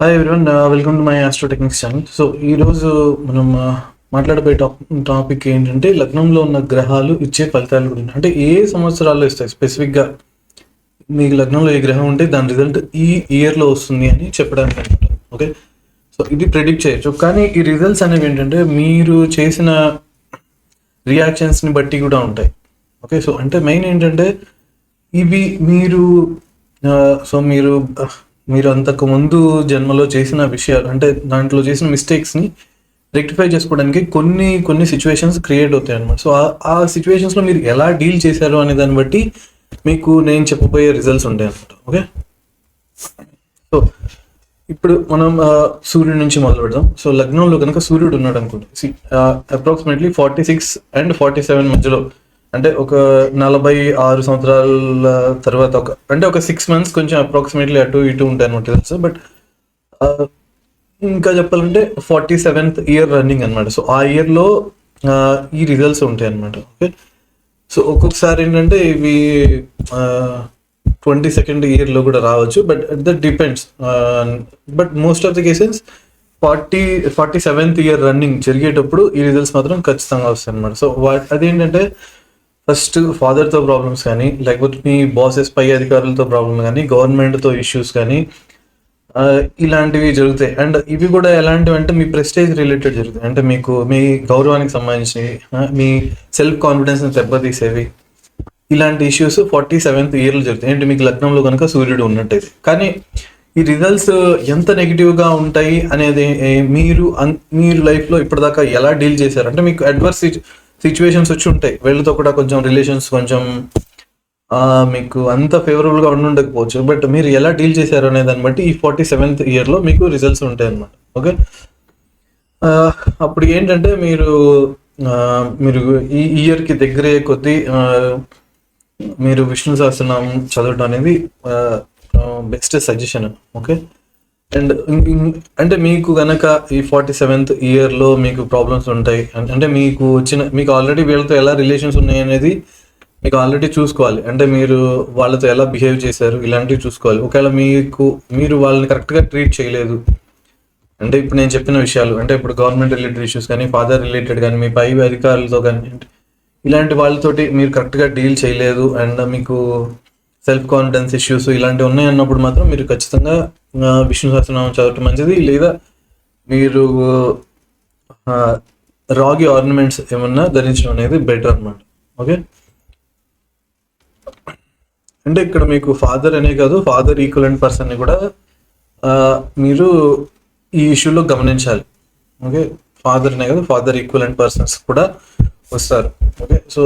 Hi everyone welcome to my astro techniques channel so ఈరోజు మనం uh, మాట్లాడబోయే top topic ఏంటంటే లగ్నంలో ఉన్న గ్రహాలు ఇచ్చే ఫలితాల గురించి. అంటే ఏ సంవత్సరాల్లో ఇస్తాయి? స్పెసిఫిక్గా మీకు లగ్నంలో ఏ గ్రహం ఉంటే దాని రిజల్ట్ ఈ ఇయర్లో వస్తుంది అని చెప్పడానికి అనమాట ఓకే సో ఇది ప్రెడిక్ట్ చేయొచ్చు. కానీ ఈ రిజల్ట్స్ అనేవి ఏంటంటే మీరు చేసిన రియాక్షన్స్ని బట్టి కూడా ఉంటాయి. ఓకే సో అంటే మెయిన్ ఏంటంటే ఇవి మీరు uh, సో మీరు uh, మీరు అంతకు ముందు జన్మలో చేసిన విషయాలు అంటే దాంట్లో చేసిన మిస్టేక్స్ని రెక్టిఫై చేసుకోవడానికి కొన్ని కొన్ని సిచ్యువేషన్స్ క్రియేట్ అవుతాయి అనమాట సో ఆ- సిచ్యువేషన్స్లో మీరు ఎలా డీల్ చేశారు అనే దాన్ని బట్టి మీకు నేను చెప్పబోయే రిజల్ట్స్ ఉంటాయి అనమాట ఓకే సో ఇప్పుడు మనం సూర్యుడి నుంచి మొదలు పెడదాం. సో లగ్నంలో కనుక సూర్యుడు ఉన్నాడు అనుకోండి. Approximately forty six and forty seven మధ్యలో అంటే ఒక నలభై ఆరు సంవత్సరాల తర్వాత ఒక అంటే ఒక సిక్స్ మంత్స్ కొంచెం అప్రాక్సిమేట్లీ అటు ఇటు ఉంటాయి అనమాట తెలుసు. బట్ ఇంకా చెప్పాలంటే ఫార్టీ సెవెంత్ ఇయర్ రన్నింగ్ అనమాట. సో ఆ ఇయర్లో ఈ రిజల్ట్స్ ఉంటాయి అనమాట. ఓకే సో ఒక్కొక్కసారి ఏంటంటే ఇవి ట్వంటీ సెకండ్ ఇయర్లో కూడా రావచ్చు. But that depends but most of the cases forty forty seventh year running జరిగేటప్పుడు ఈ రిజల్ట్స్ మాత్రం ఖచ్చితంగా వస్తాయి అనమాట. సో అదేంటంటే ఫస్ట్ ఫాదర్తో ప్రాబ్లమ్స్ కానీ లేకపోతే మీ బాసెస్ పై అధికారులతో ప్రాబ్లమ్ కానీ గవర్నమెంట్తో ఇష్యూస్ కానీ ఇలాంటివి జరుగుతాయి. అండ్ ఇవి కూడా ఎలాంటివి అంటే మీ ప్రెస్టేజ్ రిలేటెడ్ జరుగుతాయి. అంటే మీకు మీ గౌరవానికి సంబంధించినవి మీ సెల్ఫ్ కాన్ఫిడెన్స్ని దెబ్బతీసేవి. ఇలాంటి ఇష్యూస్ ఫార్టీ సెవెంత్ ఇయర్లో జరుగుతాయి. ఏంటి? మీకు లగ్నంలో కనుక సూర్యుడు ఉన్నట్టయితే. కానీ ఈ రిజల్ట్స్ ఎంత నెగిటివ్గా ఉంటాయి అనేది మీరు మీరు లైఫ్లో ఇప్పటిదాకా ఎలా డీల్ చేశారు? అంటే మీకు అడ్వర్స్ సిచ్యువేషన్స్ వచ్చి ఉంటాయి. వీళ్ళతో కూడా కొంచెం రిలేషన్స్ కొంచెం మీకు అంత ఫేవరబుల్గా ఉండకపోవచ్చు. బట్ మీరు ఎలా డీల్ చేశారు అనే దాన్ని బట్టి ఈ ఫార్టీ సెవెంత్ ఇయర్లో మీకు రిజల్ట్స్ ఉంటాయి అన్నమాట. ఓకే అప్పుడు ఏంటంటే మీరు మీరు ఈ ఇయర్కి దగ్గరే కొద్దీ మీరు విష్ణు సహస్రనామం చదవడం అనేది బెస్ట్ సజెషన్ ఓకే అండ్ అంటే మీకు గనక ఈ ఫార్టీ సెవెంత్ ఇయర్లో మీకు ప్రాబ్లమ్స్ ఉంటాయి అంటే మీకు వచ్చిన మీకు ఆల్రెడీ వీళ్ళతో ఎలా రిలేషన్స్ ఉన్నాయి అనేది మీకు ఆల్రెడీ చూసుకోవాలి. అంటే మీరు వాళ్ళతో ఎలా బిహేవ్ చేశారు ఇలాంటివి చూసుకోవాలి. ఒకవేళ మీకు మీరు వాళ్ళని కరెక్ట్గా ట్రీట్ చేయలేదు అంటే ఇప్పుడు నేను చెప్పిన విషయాలు అంటే ఇప్పుడు గవర్నమెంట్ రిలేటెడ్ ఇష్యూస్ కానీ ఫాదర్ రిలేటెడ్ కానీ మీ పై అధికారులతో కానీ ఇలాంటి వాళ్ళతోటి మీరు కరెక్ట్గా డీల్ చేయలేదు అండ్ మీకు సెల్ఫ్ కాన్ఫిడెన్స్ ఇష్యూస్ ఇలాంటివి ఉన్నాయి అన్నప్పుడు మాత్రం మీరు ఖచ్చితంగా విష్ణు సహస్రనామం చదవటం మంచిది. లేదా మీరు రాగి ఆర్నమెంట్స్ ఏమన్నా ధరించడం అనేది బెటర్ అనమాట ఓకే అంటే ఇక్కడ మీకు ఫాదర్ అనే కాదు ఫాదర్ ఈక్వలెంట్ పర్సన్ని కూడా మీరు ఈ ఇష్యూలో గమనించాలి. ఓకే ఫాదర్ అనే కాదు ఫాదర్ ఈక్వలెంట్ పర్సన్స్ కూడా వస్తారు. ఓకే సో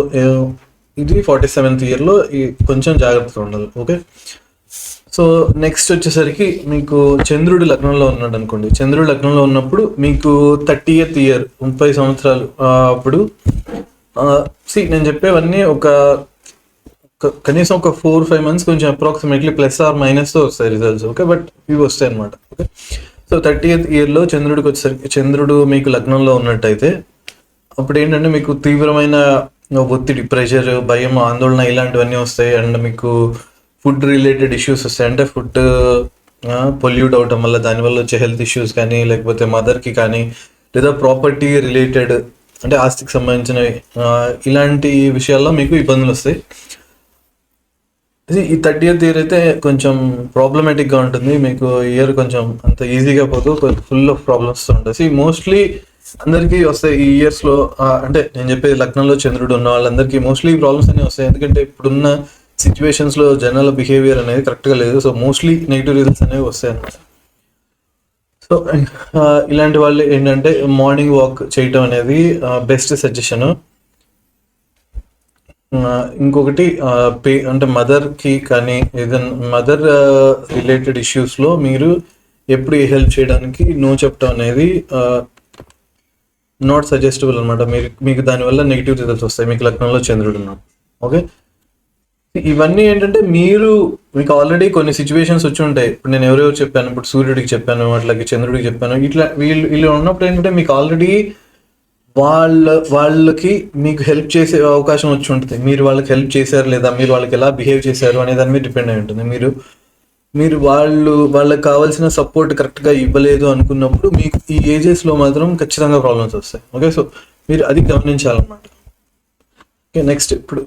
ఇది ఫార్టీ సెవెంత్ ఇయర్లో ఈ కొంచెం జాగ్రత్తగా ఉండాలి ఓకే సో నెక్స్ట్ వచ్చేసరికి మీకు చంద్రుడు లగ్నంలో ఉన్నాడు అనుకోండి. చంద్రుడు లగ్నంలో ఉన్నప్పుడు మీకు థర్టీ ఎయిత్ ఇయర్ ముప్పై సంవత్సరాలు అప్పుడు సి నేను చెప్పేవన్నీ ఒక ఒక- కనీసం ఒక ఫోర్ ఫైవ్ మంత్స్ కొంచెం అప్రాక్సిమేట్లీ ప్లస్ ఆర్ మైనస్తో వస్తాయి రిజల్ట్స్ ఓకే బట్ ఇవి వస్తాయి అనమాట ఓకే సో థర్టీ ఎయిత్ ఇయర్లో చంద్రుడికి వచ్చేసరికి చంద్రుడు మీకు లగ్నంలో ఉన్నట్టయితే అప్పుడు ఏంటంటే మీకు తీవ్రమైన ఒత్తిడి ప్రెషర్ భయం ఆందోళన ఇలాంటివన్నీ వస్తాయి. అండ్ మీకు ఫుడ్ రిలేటెడ్ ఇష్యూస్ వస్తాయి. అంటే ఫుడ్ పొల్యూట్ అవటం వల్ల దానివల్ల వచ్చే హెల్త్ ఇష్యూస్ కానీ లేకపోతే మదర్కి కానీ లేదా ప్రాపర్టీ రిలేటెడ్ అంటే ఆస్తికి సంబంధించినవి ఇలాంటి విషయాల్లో మీకు ఇబ్బందులు వస్తాయి. ఈ థర్టీ ఇయర్ ఇయర్ అయితే కొంచెం ప్రాబ్లమేటిక్గా ఉంటుంది. మీకు ఇయర్ కొంచెం అంత ఈజీగా పోతూ ఫుల్ ఆఫ్ ప్రాబ్లమ్స్ ఉంటుంది మోస్ట్లీ అందరికీ వస్తాయి ఈ ఇయర్స్లో అంటే నేను చెప్పేది లగ్నంలో చంద్రుడు ఉన్న వాళ్ళందరికీ మోస్ట్లీ ప్రాబ్లమ్స్ అనేవి వస్తాయి. ఎందుకంటే ఇప్పుడున్న సిచ్యువేషన్స్లో జనాల బిహేవియర్ అనేది కరెక్ట్గా లేదు. సో మోస్ట్లీ నెగిటివ్ రిజల్ట్స్ అనేవి వస్తాయి అన్నమాట. సో ఇలాంటి వాళ్ళు ఏంటంటే మార్నింగ్ వాక్ చేయటం అనేది బెస్ట్ సజెషన్ ఇంకొకటి పే అంటే మదర్కి కానీ ఏదైనా మదర్ రిలేటెడ్ ఇష్యూస్లో మీరు ఎప్పుడు హెల్ప్ చేయడానికి నో చెప్పడం అనేది నాట్ సజెస్టబుల్ అనమాట మీరు మీకు దానివల్ల నెగిటివ్ రిజల్ట్స్ వస్తాయి. మీకు లగ్నంలో చంద్రుడు ఉన్నాడు. ఓకే ఇవన్నీ ఏంటంటే మీరు మీకు ఆల్రెడీ కొన్ని సిచ్యువేషన్స్ వచ్చి ఉంటాయి. ఇప్పుడు నేను ఎవరెవరు చెప్పాను ఇప్పుడు సూర్యుడికి చెప్పాను అట్లాగే చంద్రుడికి చెప్పాను. ఇట్లా వీళ్ళు వీళ్ళు ఉన్నప్పుడు ఏంటంటే మీకు ఆల్రెడీ వాళ్ళ వాళ్ళకి మీకు హెల్ప్ చేసే అవకాశం వచ్చి ఉంటుంది. మీరు వాళ్ళకి హెల్ప్ చేశారు లేదా మీరు వాళ్ళకి ఎలా బిహేవ్ చేశారు అనే దాని మీద డిపెండ్ అయి ఉంటుంది. మీరు మీరు వాళ్ళు వాళ్ళకి కావాల్సిన సపోర్ట్ కరెక్ట్గా ఇవ్వలేదు అనుకున్నప్పుడు మీకు ఈ ఏజెస్లో మాత్రం ఖచ్చితంగా ప్రాబ్లమ్స్ వస్తాయి. ఓకే సో మీరు అది గమనించాలన్నమాట. ఓకే నెక్స్ట్ ఇప్పుడు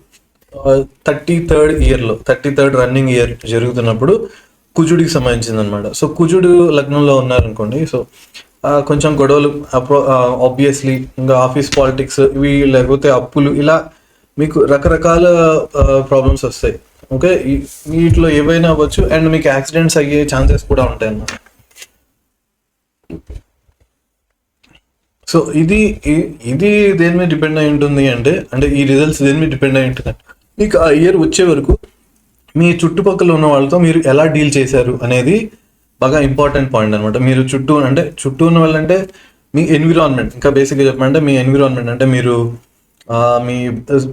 థర్టీ థర్డ్ ఇయర్లో థర్టీ థర్డ్ రన్నింగ్ ఇయర్ జరుగుతున్నప్పుడు కుజుడికి సంబంధించింది అనమాట సో కుజుడు లగ్నంలో ఉన్నారనుకోండి సో కొంచెం గొడవలు ఆబ్వియస్లీ ఇంకా ఆఫీస్ పాలిటిక్స్ ఇవి లేకపోతే అప్పులు ఇలా మీకు రకరకాల ప్రాబ్లమ్స్ వస్తాయి. ఓకే? వీటిలో ఏవైనా అవ్వచ్చు. అండ్ మీకు యాక్సిడెంట్స్ అయ్యే ఛాన్సెస్ కూడా ఉంటాయి అన్నమాట సో ఇది ఇది దేని మీద డిపెండ్ అయి ఉంటుంది అంటే అంటే ఈ రిజల్ట్స్ దేని మీద డిపెండ్ అయి ఉంటుంది మీకు ఆ ఇయర్ వచ్చే వరకు మీ చుట్టుపక్కల ఉన్న వాళ్ళతో మీరు ఎలా డీల్ చేశారు అనేది బాగా ఇంపార్టెంట్ పాయింట్ అనమాట మీరు చుట్టూ అంటే చుట్టూ ఉన్న వాళ్ళంటే మీ ఎన్విరాన్మెంట్ ఇంకా బేసిక్గా చెప్పాలంటే మీ ఎన్విరాన్మెంట్ అంటే మీరు మీ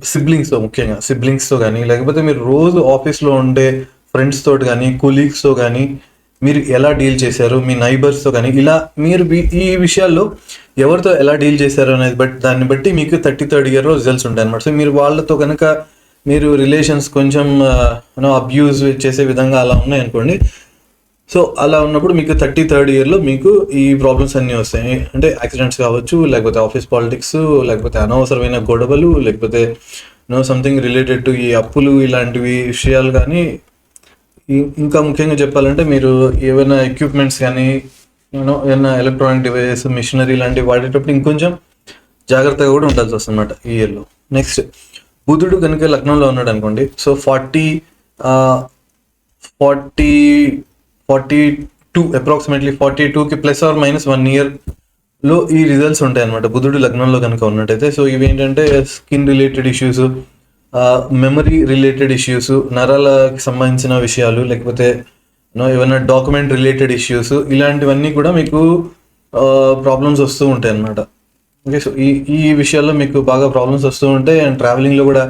సిబ్లింగ్స్తో ముఖ్యంగా సిబ్లింగ్స్తో కానీ లేకపోతే మీరు రోజు ఆఫీస్లో ఉండే ఫ్రెండ్స్ తోటి కానీ కొలీగ్స్తో కానీ మీరు ఎలా డీల్ చేశారు? మీ నైబర్స్తో కానీ ఇలా మీరు ఈ విషయాల్లో ఎవరితో ఎలా డీల్ చేశారు అనేది బట్టి దాన్ని బట్టి మీకు థర్టీ థర్డ్ ఇయర్లో రిజల్ట్స్ ఉంటాయి అనమాట సో మీరు వాళ్ళతో కనుక మీరు రిలేషన్స్ కొంచెం అబ్యూజ్ చేసే విధంగా అలా ఉన్నాయనుకోండి సో అలా ఉన్నప్పుడు మీకు థర్టీ థర్డ్ ఇయర్లో మీకు ఈ ప్రాబ్లమ్స్ అన్నీ వస్తాయి. అంటే యాక్సిడెంట్స్ కావచ్చు లేకపోతే ఆఫీస్ పాలిటిక్స్ లేకపోతే అనవసరమైన గొడవలు లేకపోతే నో సంథింగ్ రిలేటెడ్ టు ఈ అప్పులు ఇలాంటివి విషయాలు కానీ ఇంకా ముఖ్యంగా చెప్పాలంటే మీరు ఏమైనా ఎక్విప్మెంట్స్ కానీ యూనో ఏమైనా ఎలక్ట్రానిక్ డివైస్ మిషనరీ లాంటివి వాడేటప్పుడు ఇంకొంచెం జాగ్రత్తగా కూడా ఉండాల్సి వస్తుంది అనమాట ఈ ఇయర్లో. నెక్స్ట్ బుధుడు కనుక లక్నంలో ఉన్నాడు అనుకోండి so forty forty forty two approximately forty టూకి ప్లస్ ఆర్ మైనస్ వన్ ఇయర్లో ఈ రిజల్ట్స్ ఉంటాయి అనమాట బుధుడు లగ్నంలో కనుక ఉన్నట్టయితే సో ఇవి ఏంటంటే skin related issues memory related issues నరాలకి సంబంధించిన విషయాలు లేకపోతే ఏమైనా డాక్యుమెంట్ రిలేటెడ్ ఇష్యూస్ ఇలాంటివన్నీ కూడా మీకు ప్రాబ్లమ్స్ వస్తూ ఉంటాయి అన్నమాట ఓకే సో ఈ ఈ విషయాల్లో మీకు బాగా ప్రాబ్లమ్స్ వస్తూ ఉంటాయి అండ్ ట్రావెలింగ్లో కూడా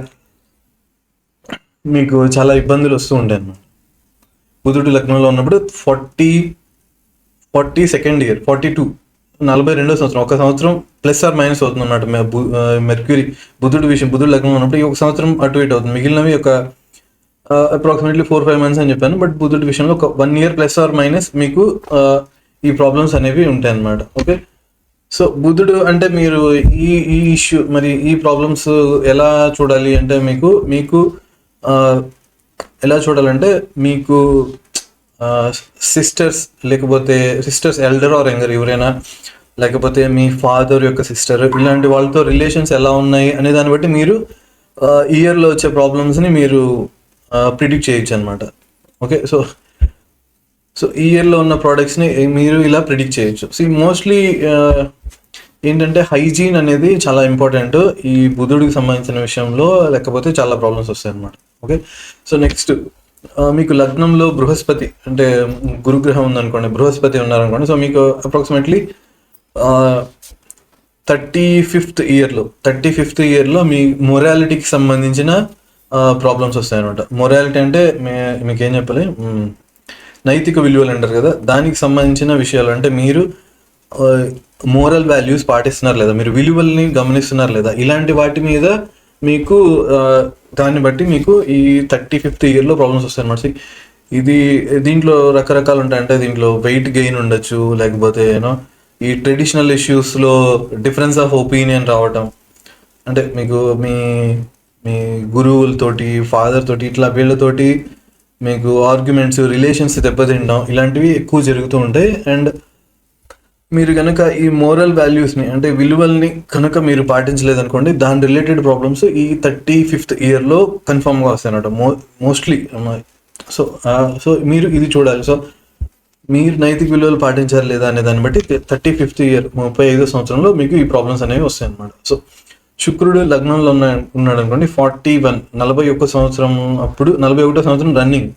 మీకు చాలా ఇబ్బందులు వస్తూ ఉంటాయి అన్నమాట బుధుడు లగ్నంలో ఉన్నప్పుడు forty forty second year forty two నలభై రెండో సంవత్సరం. ఒక సంవత్సరం ప్లస్ ఆర్ మైనస్ అవుతుంది అన్నమాట మెర్క్యూరీ బుధుడు విషయం బుధుడు లగ్నం ఉన్నప్పుడు ఈ ఒక సంవత్సరం అటు ఇటు అవుతుంది. మిగిలినవి ఒక అప్రాక్సిమేట్లీ ఫోర్ ఫైవ్ మంత్స్ అని చెప్పాను. బట్ బుధుడి విషయంలో ఒక one year plus or minus మీకు ఈ ప్రాబ్లమ్స్ అనేవి ఉంటాయి అన్నమాట ఓకే సో బుధుడు అంటే మీరు ఈ ఈ ఇష్యూ మరి ఈ ప్రాబ్లమ్స్ ఎలా చూడాలి అంటే మీకు మీకు ఎలా చూడాలంటే మీకు సిస్టర్స్ లేకపోతే సిస్టర్స్ ఎల్డర్ ఆర్ యంగర్ ఎవరైనా లేకపోతే మీ ఫాదర్ యొక్క సిస్టర్ ఇలాంటి వాళ్ళతో రిలేషన్స్ ఎలా ఉన్నాయి అనే దాన్ని బట్టి మీరు ఇయర్లో వచ్చే ప్రాబ్లమ్స్ని మీరు ప్రిడిక్ట్ చేయొచ్చు అనమాట ఓకే సో సో ఈ ఇయర్లో ఉన్న ప్రోడక్ట్స్ని మీరు ఇలా ప్రిడిక్ట్ చేయొచ్చు. సో మోస్ట్లీ ఏంటంటే హైజీన్ అనేది చాలా ఇంపార్టెంట్. ఈ బుధుడికి సంబంధించిన విషయంలో లేకపోతే చాలా ప్రాబ్లమ్స్ వస్తాయి అనమాట ఓకే? సో నెక్స్ట్ మీకు లగ్నంలో బృహస్పతి అంటే గురుగ్రహం ఉందనుకోండి బృహస్పతి ఉన్నారనుకోండి సో మీకు అప్రాక్సిమేట్లీ థర్టీ ఫిఫ్త్ ఇయర్లో థర్టీ ఫిఫ్త్ ఇయర్లో మీ మొరాలిటీకి సంబంధించిన ప్రాబ్లమ్స్ వస్తాయన్నమాట. మొరాలిటీ అంటే మే- మీకు ఏం చెప్పాలి నైతిక విలువలు అంటారు కదా దానికి సంబంధించిన విషయాలు. అంటే మీరు మోరల్ వాల్యూస్ పాటిస్తున్నారు లేదా? మీరు విలువల్ని గమనిస్తున్నారు లేదా? ఇలాంటి వాటి మీద మీకు దాన్ని బట్టి మీకు ఈ థర్టీ ఫిఫ్త్ ఇయర్లో ప్రాబ్లమ్స్ వస్తాయి అనమాట ఇది దీంట్లో రకరకాలు ఉంటాయి. అంటే దీంట్లో వెయిట్ గెయిన్ ఉండొచ్చు లేకపోతే యూనో ఈ ట్రెడిషనల్ ఇష్యూస్లో డిఫరెన్స్ ఆఫ్ ఒపీనియన్ రావటం. అంటే మీకు మీ మీ గురువులతోటి ఫాదర్ తోటి ఇట్లా వీళ్ళతోటి మీకు ఆర్గ్యుమెంట్స్ రిలేషన్స్ దెబ్బతింటాం ఇలాంటివి ఎక్కువ జరుగుతూ ఉంటాయి. అండ్ మీరు కనుక ఈ మోరల్ వాల్యూస్ని అంటే విలువల్ని కనుక మీరు పాటించలేదనుకోండి దాని రిలేటెడ్ ప్రాబ్లమ్స్ ఈ థర్టీ ఫిఫ్త్ ఇయర్లో కన్ఫామ్గా వస్తాయి అనమాట మో మోస్ట్లీ సో సో మీరు ఇది చూడాలి. సో మీరు నైతిక విలువలు పాటించారు లేదా అనే దాన్ని బట్టి థర్టీ ఫిఫ్త్ ఇయర్ ముప్పై ఐదో సంవత్సరంలో మీకు ఈ ప్రాబ్లమ్స్ అనేవి వస్తాయి అనమాట సో శుక్రుడు లగ్నంలో ఉన్న ఉన్నాడు అనుకోండి ఫార్టీ వన్ నలభై ఒక్క సంవత్సరం అప్పుడు నలభై ఒకటో సంవత్సరం రన్నింగ్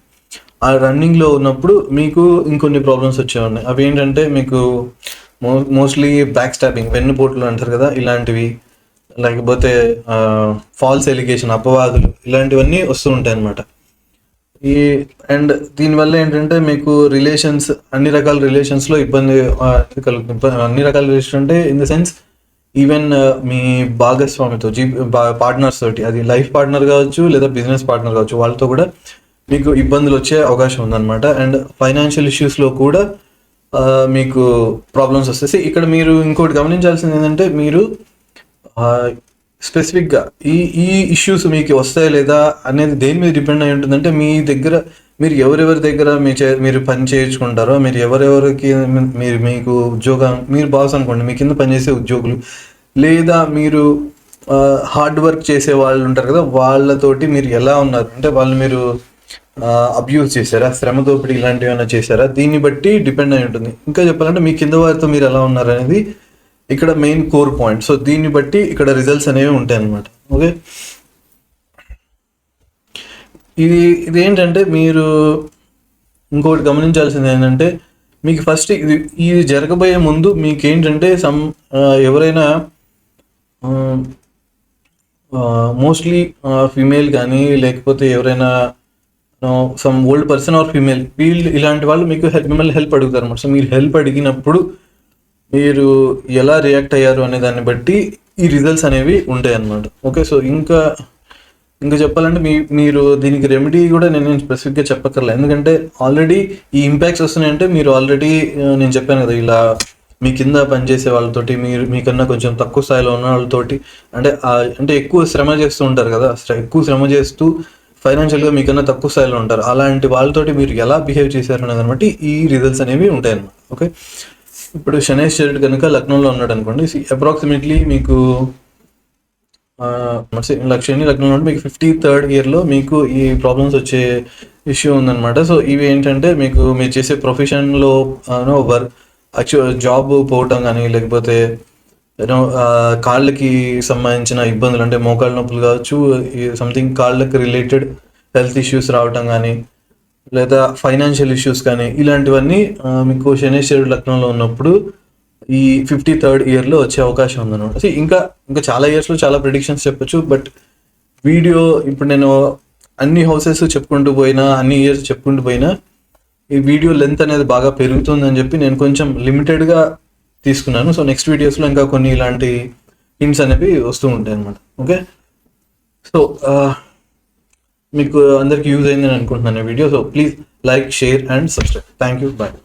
ఆ రన్నింగ్లో ఉన్నప్పుడు మీకు ఇంకొన్ని ప్రాబ్లమ్స్ వచ్చే ఉన్నాయి. అవి ఏంటంటే మీకు మో మోస్ట్లీ బ్యాక్ స్టాపింగ్ వెన్నుపోట్లు అంటారు కదా ఇలాంటివి లేకపోతే ఫాల్స్ ఎలిగేషన్ అపవాదులు ఇలాంటివన్నీ వస్తూ ఉంటాయి అన్నమాట ఈ అండ్ దీనివల్ల ఏంటంటే మీకు రిలేషన్స్ అన్ని రకాల రిలేషన్స్లో ఇబ్బంది కలుగుతుంది అన్ని రకాల రిలేషన్ అంటే ఇన్ ద సెన్స్ ఈవెన్ మీ భాగస్వామితో జీ పార్ట్నర్స్ తోటి అది లైఫ్ పార్ట్నర్ కావచ్చు లేదా బిజినెస్ పార్ట్నర్ కావచ్చు వాళ్ళతో కూడా మీకు ఇబ్బందులు వచ్చే అవకాశం ఉందన్నమాట. అండ్ ఫైనాన్షియల్ ఇష్యూస్లో కూడా మీకు ప్రాబ్లమ్స్ వస్తాయి. ఇక్కడ మీరు ఇంకోటి గమనించాల్సింది ఏంటంటే మీరు స్పెసిఫిక్గా ఈ ఈ ఇష్యూస్ మీకు వస్తాయా లేదా అనేది దేని మీద డిపెండ్ అయి ఉంటుందంటే మీ దగ్గర మీరు ఎవరెవరి దగ్గర మీ చే మీరు పని చేయించుకుంటారో మీరు ఎవరెవరికి మీరు మీకు ఉద్యోగం మీరు బాస్ అనుకోండి మీ కింద పనిచేసే ఉద్యోగులు లేదా మీరు హార్డ్ వర్క్ చేసే వాళ్ళు ఉంటారు కదా వాళ్ళతోటి మీరు ఎలా ఉన్నారు? అంటే వాళ్ళు మీరు అబ్యూస్ చేశారా? శ్రమ దోపిడీ ఇలాంటివి ఏమైనా చేశారా? దీన్ని బట్టి డిపెండ్ అయి ఉంటుంది. ఇంకా చెప్పాలంటే మీ కింద వారితో మీరు ఎలా ఉన్నారు అనేది ఇక్కడ మెయిన్ కోర్ పాయింట్ సో దీన్ని బట్టి ఇక్కడ రిజల్ట్స్ అనేవి ఉంటాయి అన్నమాట ఓకే ఇది ఇది ఏంటంటే మీరు ఇంకోటి గమనించాల్సింది ఏంటంటే మీకు ఫస్ట్ ఇది ఇది జరగబోయే ముందు మీకు ఏంటంటే సమ్ ఎవరైనా మోస్ట్లీ ఫీమేల్ కానీ లేకపోతే ఎవరైనా some old person or female వీళ్ళు ఇలాంటి వాళ్ళు మీకు హెల్ప్ మిమ్మల్ని హెల్ప్ అడుగుతారు అనమాట సో మీరు హెల్ప్ అడిగినప్పుడు మీరు ఎలా రియాక్ట్ అయ్యారు అనే దాన్ని బట్టి ఈ రిజల్ట్స్ అనేవి ఉంటాయి అన్నమాట. ఓకే సో ఇంకా ఇంకా చెప్పాలంటే మీ మీరు దీనికి రెమెడీ కూడా నేను స్పెసిఫిక్గా చెప్పక్కర్లేదు ఎందుకంటే ఆల్రెడీ ఈ ఇంపాక్ట్స్ వస్తున్నాయంటే మీరు ఆల్రెడీ నేను చెప్పాను కదా ఇలా మీ కింద పనిచేసే వాళ్ళతోటి మీరు మీకన్నా కొంచెం తక్కువ స్థాయిలో ఉన్న వాళ్ళతోటి అంటే అంటే ఎక్కువ శ్రమ చేస్తూ ఉంటారు కదా ఎక్కువ శ్రమ చేస్తూ ఫైనాన్షియల్గా మీకన్నా తక్కువ స్థాయిలో ఉంటారు. అలాంటి వాళ్ళతోటి మీరు ఎలా బిహేవ్ చేశారు అనే దాన్ని బట్టి ఈ రిజల్ట్స్ అనేవి ఉంటాయన్నమాట. ఓకే? ఇప్పుడు శనేశ్వరుడు కనుక లక్నోలో ఉన్నాడు అనుకోండి అప్రాక్సిమేట్లీ మీకు ఆ, లక్నోలో లక్ష్యాన్ని లగ్నంలో మీకు ఫిఫ్టీ థర్డ్ ఇయర్లో మీకు ఈ ప్రాబ్లమ్స్ వచ్చే ఇష్యూ ఉందన్నమాట. సో ఇవి ఏంటంటే మీకు మీరు చేసే ప్రొఫెషన్లో వర్క్ యాక్చువల్ జాబ్ పోవటం కానీ లేకపోతే యూనో కాళ్ళకి సంబంధించిన ఇబ్బందులు అంటే మోకాళ్ళ నొప్పులు కావచ్చు సంథింగ్ కాళ్ళకి రిలేటెడ్ హెల్త్ ఇష్యూస్ రావటం కానీ లేదా ఫైనాన్షియల్ ఇష్యూస్ కానీ ఇలాంటివన్నీ మీకు శనేశ్వరుడు లగ్నంలో ఉన్నప్పుడు ఈ ఫిఫ్టీ థర్డ్ ఇయర్లో వచ్చే అవకాశం ఉందన్నమాట. ఇంకా ఇంకా చాలా ఇయర్స్లో చాలా ప్రిడిక్షన్స్ చెప్పొచ్చు బట్ వీడియో ఇప్పుడు నేను అన్ని హౌసెస్ చెప్పుకుంటూ పోయినా అన్ని ఇయర్స్ చెప్పుకుంటూ పోయినా ఈ వీడియో లెంత్ అనేది బాగా పెరుగుతుందని చెప్పి నేను కొంచెం లిమిటెడ్గా తీసుకున్నాను. సో నెక్స్ట్ వీడియోస్లో ఇంకా కొన్ని ఇలాంటి హింట్స్ అనేవి వస్తూ ఉంటాయి అనమాట ఓకే సో మీకు అందరికి యూజ్ అయిందని అనుకుంటున్నాను ఈ video so please like share and subscribe thank you bye